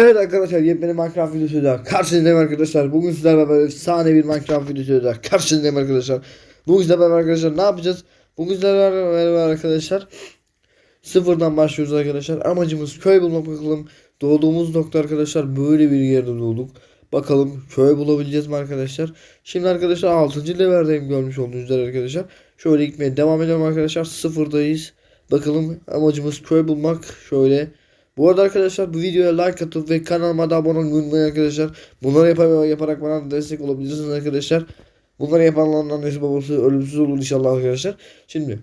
Evet arkadaşlar yepyeni Minecraft videosuyla karşınızdayım arkadaşlar. Bugün sizlerle beraber efsane bir Minecraft videosuyla karşınızdayım arkadaşlar. Bugün sizlerle beraber arkadaşlar ne yapacağız? Bugün sizlerle beraber arkadaşlar sıfırdan başlıyoruz arkadaşlar. Amacımız köy bulmak bakalım. Doğduğumuz nokta arkadaşlar böyle bir yerde doğduk. Bakalım köy bulabileceğiz mi arkadaşlar? Şimdi arkadaşlar 6. leverdeyim görmüş olduğunuz üzere arkadaşlar. Şöyle gitmeye devam edelim arkadaşlar. Sıfırdayız. Bakalım amacımız köy bulmak. Şöyle bu arada arkadaşlar bu videoya like atıp ve kanalıma da abone olmayı unutmayın arkadaşlar. Bunları yap yaparak bana destek olabilirsiniz arkadaşlar. Bunları yapanların annesi babası ölümsüz olur inşallah arkadaşlar. Şimdi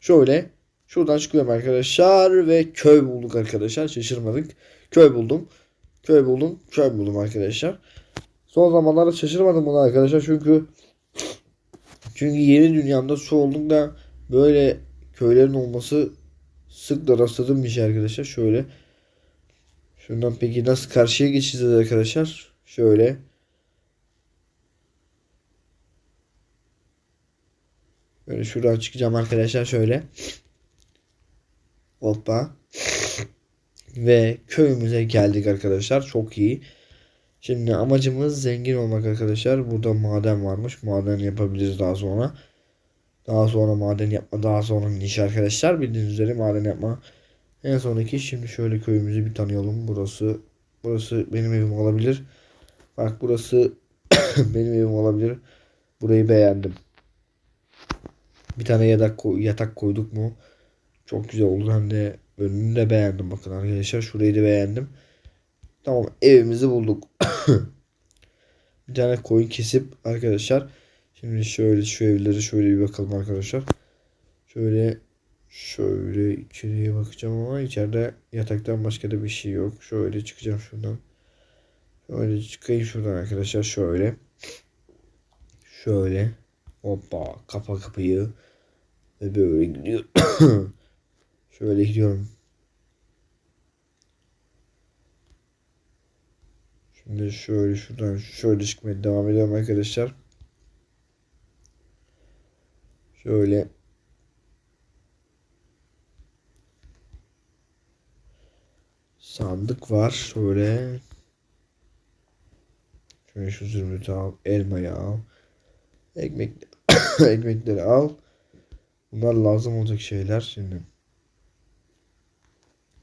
şöyle şuradan çıkıyorum arkadaşlar ve köy bulduk arkadaşlar. Şaşırmadık. Köy buldum. Köy buldum. Köy buldum arkadaşlar. Son zamanlarda şaşırmadım buna arkadaşlar çünkü çünkü yeni dünyamda su olduğunda böyle köylerin olması sık da rastladığım bir şey arkadaşlar. Şöyle Şundan peki nasıl karşıya geçeceğiz arkadaşlar? Şöyle. Böyle şuradan çıkacağım arkadaşlar şöyle. Hoppa. Ve köyümüze geldik arkadaşlar. Çok iyi. Şimdi amacımız zengin olmak arkadaşlar. Burada maden varmış. Maden yapabiliriz daha sonra. Daha sonra maden yapma. Daha sonra iş arkadaşlar. Bildiğiniz üzere maden yapma. En sonraki şimdi şöyle köyümüzü bir tanıyalım. Burası burası benim evim olabilir. Bak burası benim evim olabilir. Burayı beğendim. Bir tane yatak yatak koyduk mu? Çok güzel oldu. Hem de önünü de beğendim bakın arkadaşlar. Şurayı da beğendim. Tamam evimizi bulduk. bir tane koyun kesip arkadaşlar. Şimdi şöyle şu evlere şöyle bir bakalım arkadaşlar. Şöyle Şöyle içeriye bakacağım ama içeride yataktan başka da bir şey yok. Şöyle çıkacağım şuradan. Şöyle çıkayım şuradan arkadaşlar şöyle. Şöyle. Hoppa kapa kapıyı. Ve böyle gidiyor. şöyle gidiyorum. Şimdi şöyle şuradan şöyle çıkmaya devam ediyorum arkadaşlar. Şöyle Sandık var. Şöyle. Şöyle şu zümrütü al. Elmayı al. Ekmek ekmekleri al. Bunlar lazım olacak şeyler. Şimdi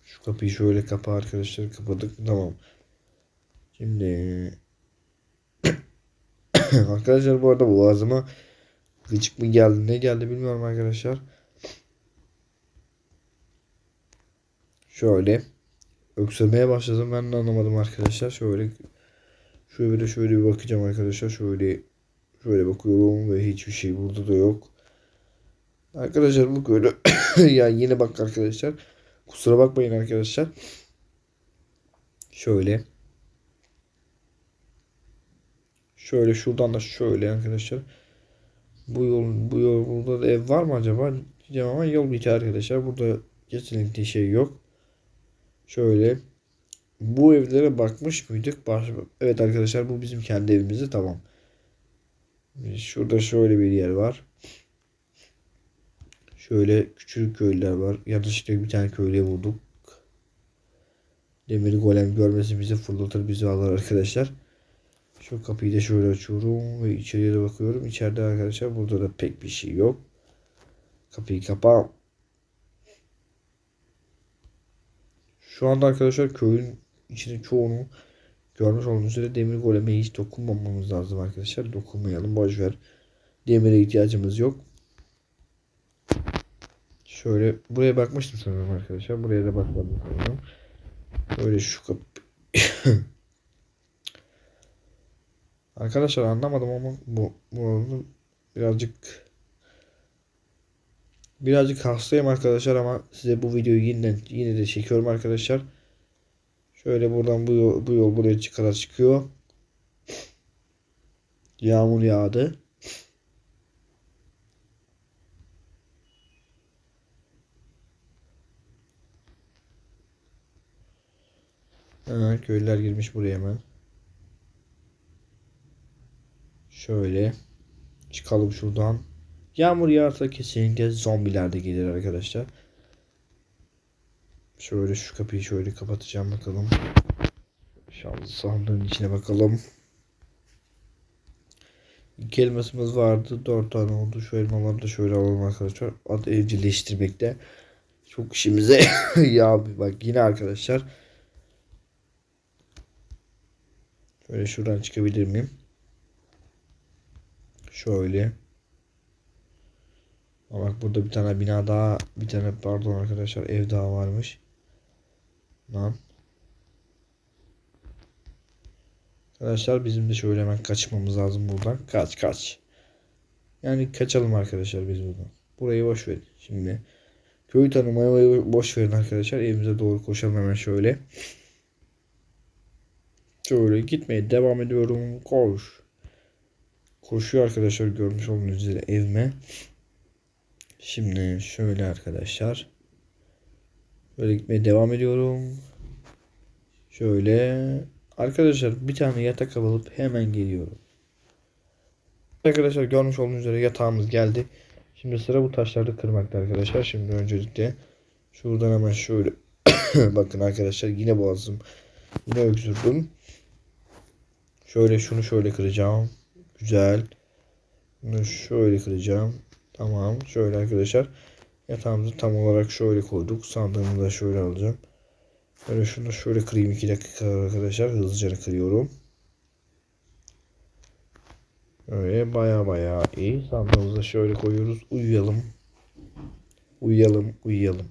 şu kapıyı şöyle kapa arkadaşlar. Kapadık. Tamam. Şimdi arkadaşlar bu arada boğazıma gıcık mı geldi ne geldi bilmiyorum arkadaşlar. Şöyle öksürmeye başladım. Ben de anlamadım arkadaşlar. Şöyle şöyle şöyle bir bakacağım arkadaşlar. Şöyle şöyle bakıyorum ve hiçbir şey burada da yok. Arkadaşlar bu böyle ya yine bak arkadaşlar. Kusura bakmayın arkadaşlar. Şöyle. Şöyle şuradan da şöyle arkadaşlar. Bu yol bu yol burada da ev var mı acaba? Diyeceğim ama yol bitiyor arkadaşlar. Burada kesinlikle şey yok. Şöyle bu evlere bakmış mıydık? Evet arkadaşlar bu bizim kendi evimizde tamam. Şurada şöyle bir yer var. Şöyle küçük köyler var. Yanlışlıkla bir tane köylüye vurduk. Demir golem görmesi bizi fırlatır bizi alır arkadaşlar. Şu kapıyı da şöyle açıyorum ve içeriye de bakıyorum. İçeride arkadaşlar burada da pek bir şey yok. Kapıyı kapa. Şu anda arkadaşlar köyün içinin çoğunu görmüş olduğunuz üzere demir goleme hiç dokunmamamız lazım arkadaşlar. Dokunmayalım boşver. Demire ihtiyacımız yok. Şöyle buraya bakmıştım sanırım arkadaşlar. Buraya da bakmadım sanırım. Böyle şu kapı. arkadaşlar anlamadım ama bu, bu birazcık Birazcık hastayım arkadaşlar ama size bu videoyu yine yine de çekiyorum arkadaşlar. Şöyle buradan bu yol, bu yol buraya kadar çıkıyor. Yağmur yağdı. Ha, köylüler girmiş buraya hemen. Şöyle çıkalım şuradan. Yağmur yağarsa kesinlikle zombiler de gelir arkadaşlar. Şöyle şu kapıyı şöyle kapatacağım bakalım. Şans sandığın içine bakalım. İki elmasımız vardı. Dört tane oldu. Şu elmaları da şöyle alalım arkadaşlar. Adı evcilleştirmekte. Çok işimize ya bak yine arkadaşlar. Şöyle şuradan çıkabilir miyim? Şöyle. Aa, bak burada bir tane bina daha bir tane pardon arkadaşlar ev daha varmış. Lan. Arkadaşlar bizim de şöyle hemen kaçmamız lazım buradan. Kaç kaç. Yani kaçalım arkadaşlar biz buradan. Burayı boş verin. Şimdi köyü tanımayı boş verin arkadaşlar. Evimize doğru koşalım hemen şöyle. Şöyle gitmeye devam ediyorum. Koş. Koşuyor arkadaşlar görmüş olduğunuz üzere evime. Şimdi şöyle arkadaşlar. Böyle gitmeye devam ediyorum. Şöyle. Arkadaşlar bir tane yatak alıp hemen geliyorum. Arkadaşlar görmüş olduğunuz üzere yatağımız geldi. Şimdi sıra bu taşları kırmakta arkadaşlar. Şimdi öncelikle şuradan hemen şöyle bakın arkadaşlar yine boğazım. Yine öksürdüm. Şöyle şunu şöyle kıracağım. Güzel. Bunu şöyle kıracağım. Tamam. Şöyle arkadaşlar. Yatağımızı tam olarak şöyle koyduk. Sandığımı da şöyle alacağım. Böyle şunu şöyle kırayım 2 dakika arkadaşlar. Hızlıca kırıyorum. Öyle baya baya iyi. Sandığımızı şöyle koyuyoruz. Uyuyalım. Uyuyalım. Uyuyalım.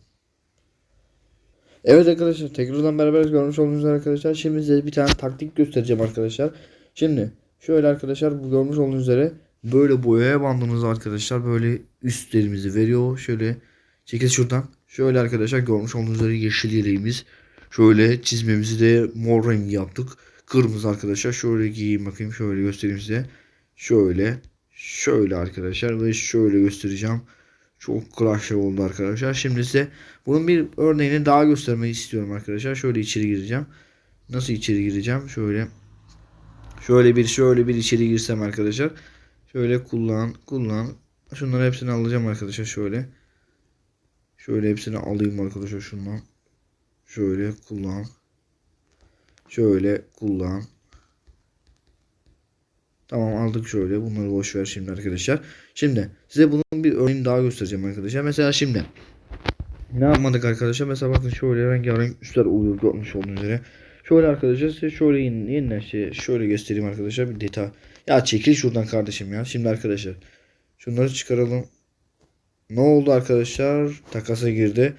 Evet arkadaşlar tekrardan beraber görmüş olduğunuz arkadaşlar. Şimdi size bir tane taktik göstereceğim arkadaşlar. Şimdi şöyle arkadaşlar bu görmüş olduğunuz üzere böyle boyaya bandımız arkadaşlar böyle üstlerimizi veriyor. Şöyle çekil şuradan. Şöyle arkadaşlar görmüş olduğunuz üzere yeşil yeleğimiz. Şöyle çizmemizi de mor rengi yaptık. Kırmızı arkadaşlar. Şöyle giyeyim bakayım. Şöyle göstereyim size. Şöyle. Şöyle arkadaşlar. Ve şöyle göstereceğim. Çok crash oldu arkadaşlar. Şimdi size bunun bir örneğini daha göstermeyi istiyorum arkadaşlar. Şöyle içeri gireceğim. Nasıl içeri gireceğim? Şöyle. Şöyle bir şöyle bir içeri girsem arkadaşlar. Şöyle kullan kullan. Şunları hepsini alacağım arkadaşlar şöyle. Şöyle hepsini alayım arkadaşlar şundan. Şöyle kullan. Şöyle kullan. Tamam aldık şöyle. Bunları boş ver şimdi arkadaşlar. Şimdi size bunun bir örneğini daha göstereceğim arkadaşlar. Mesela şimdi ne yapmadık arkadaşlar? Mesela bakın şöyle rengarenk üstler oluyor görmüş olduğunuz üzere. Şöyle arkadaşlar size şöyle yeniden şey, şöyle göstereyim arkadaşlar bir detay. Ya çekil şuradan kardeşim ya. Şimdi arkadaşlar şunları çıkaralım. Ne oldu arkadaşlar? Takasa girdi.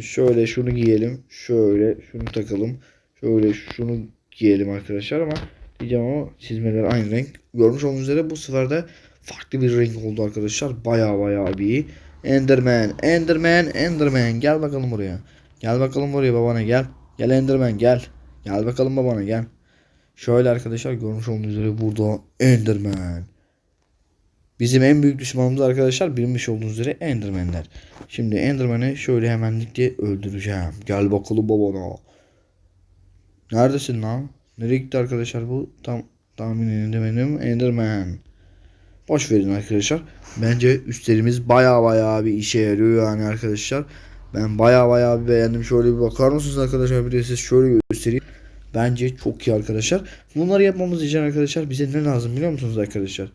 Şöyle şunu giyelim. Şöyle şunu takalım. Şöyle şunu giyelim arkadaşlar ama diyeceğim ama çizmeler aynı renk. Görmüş olduğunuz üzere bu sefer de farklı bir renk oldu arkadaşlar. Baya baya bir. Enderman, Enderman, Enderman. Gel bakalım buraya. Gel bakalım buraya babana gel. Gel Enderman gel. Gel bakalım babana gel. Şöyle arkadaşlar görmüş olduğunuz üzere burada Enderman. Bizim en büyük düşmanımız arkadaşlar bilmiş olduğunuz üzere Enderman'ler. Şimdi Enderman'i şöyle hemenlikle öldüreceğim. Gel bakalım babana. Neredesin lan? Nereye gitti arkadaşlar bu? Tam tahmin edemedim. Enderman. Boş verin arkadaşlar. Bence üstlerimiz baya baya bir işe yarıyor yani arkadaşlar. Ben baya baya bir beğendim. Şöyle bir bakar mısınız arkadaşlar? Bir de size şöyle göstereyim. Bence çok iyi arkadaşlar. Bunları yapmamız için arkadaşlar bize ne lazım biliyor musunuz arkadaşlar?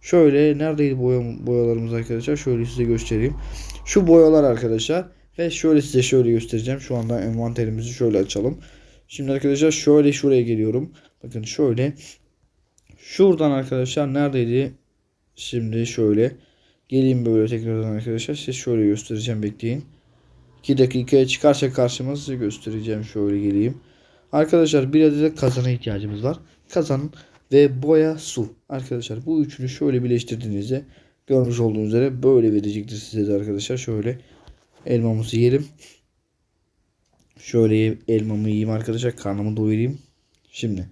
Şöyle neredeydi boya, boyalarımız arkadaşlar? Şöyle size göstereyim. Şu boyalar arkadaşlar. Ve şöyle size şöyle göstereceğim. Şu anda envanterimizi şöyle açalım. Şimdi arkadaşlar şöyle şuraya geliyorum. Bakın şöyle. Şuradan arkadaşlar neredeydi? Şimdi şöyle. Geleyim böyle tekrardan arkadaşlar. Size şöyle göstereceğim bekleyin. 2 dakikaya çıkarsa karşıma size göstereceğim. Şöyle geleyim. Arkadaşlar bir adet kazana ihtiyacımız var. Kazan ve boya su. Arkadaşlar bu üçünü şöyle birleştirdiğinizde görmüş olduğunuz üzere böyle verecektir size de arkadaşlar. Şöyle elmamızı yiyelim. Şöyle elmamı yiyeyim arkadaşlar. Karnımı doyurayım. Şimdi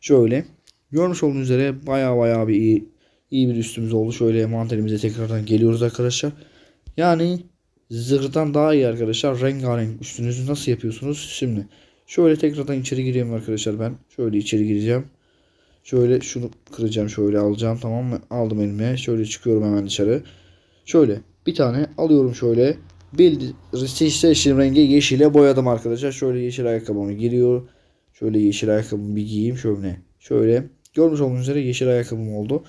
şöyle görmüş olduğunuz üzere baya baya bir iyi, iyi bir üstümüz oldu. Şöyle mantarimize tekrardan geliyoruz arkadaşlar. Yani zırhtan daha iyi arkadaşlar. Rengarenk üstünüzü nasıl yapıyorsunuz? Şimdi şöyle tekrardan içeri gireyim arkadaşlar ben. Şöyle içeri gireceğim. Şöyle şunu kıracağım şöyle alacağım tamam mı? Aldım elime. Şöyle çıkıyorum hemen dışarı. Şöyle bir tane alıyorum şöyle. Bildi seçtiğim rengi yeşile boyadım arkadaşlar. Şöyle yeşil ayakkabımı giriyor. Şöyle yeşil ayakkabımı bir giyeyim şöyle. Şöyle görmüş olduğunuz üzere yeşil ayakkabım oldu.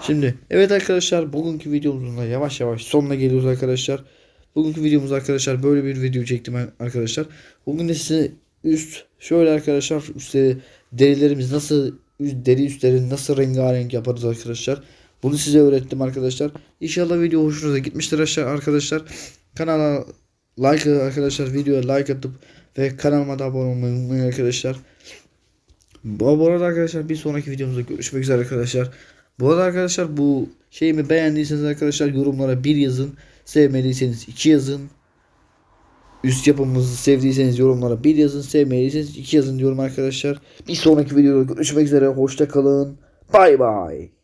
Şimdi evet arkadaşlar bugünkü videomuzun da yavaş yavaş sonuna geliyoruz arkadaşlar. Bugünkü videomuz arkadaşlar böyle bir video çektim arkadaşlar. Bugün de size üst şöyle arkadaşlar üstleri derilerimiz nasıl deri üstlerini nasıl rengarenk yaparız arkadaşlar. Bunu size öğrettim arkadaşlar. İnşallah video hoşunuza gitmiştir arkadaşlar. Kanala like arkadaşlar videoya like atıp ve kanalıma da abone olmayı arkadaşlar. Bu arada arkadaşlar bir sonraki videomuzda görüşmek üzere arkadaşlar. Bu arada arkadaşlar bu şeyimi beğendiyseniz arkadaşlar yorumlara bir yazın. Sevmediyseniz iki yazın. Üst yapımızı sevdiyseniz yorumlara bir yazın. Sevmediyseniz iki yazın diyorum arkadaşlar. Bir sonraki videoda görüşmek üzere. Hoşça kalın. Bay bay.